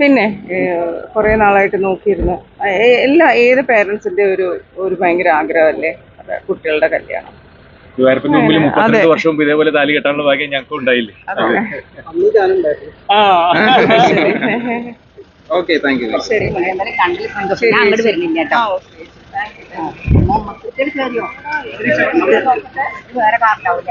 പിന്നെ കുറെ നാളായിട്ട് നോക്കിയിരുന്നു എല്ലാ ഏത് പേരൻസിന്റെ ഒരു ഒരു ഭയങ്കര ആഗ്രഹമല്ലേ അത് കുട്ടികളുടെ കല്യാണം ഗുരുവായൂരപ്പന്റെ മുമ്പിൽ അതെ. മുപ്പത്തിരണ്ട് വർഷം മുമ്പ് ഇതേപോലെ താലി കെട്ടാനുള്ള ഭാഗ്യം ഞങ്ങൾക്ക് ഉണ്ടായില്ലേ അതെ അന്ന് ഞാനുണ്ടായിരുന്നു ആ ശരി ഓക്കെ താങ്ക് യു ശരി അങ്ങോട്ട് വരുന്നില്ല കേട്ടോ വേറെ കാറിലാവില്ല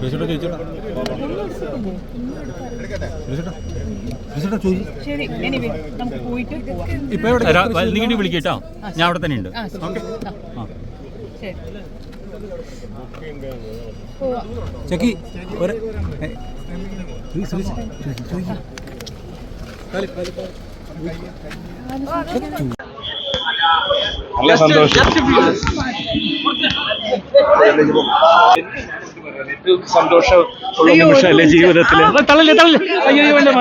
ചോദിച്ചോട്ടെ ചോദിച്ചോ. ശരി എനിവേ നമുക്ക് പോയിട്ട് പോവാം. ഇപ്പൊ എവിടെ നീണ്ടി വിളിക്കട്ടോ ഞാൻ അവിടെ തന്നെ ഉണ്ട്. ആ ശരി. ആ. ശരി. ചക്കി ഒരു നല്ല സന്തോഷം. ഏറ്റവും സന്തോഷമുള്ള നിമിഷമല്ലേ ജീവിതത്തിൽ തള്ളല്ലേ തള്ളല്ലേ അയ്യോ എന്റെ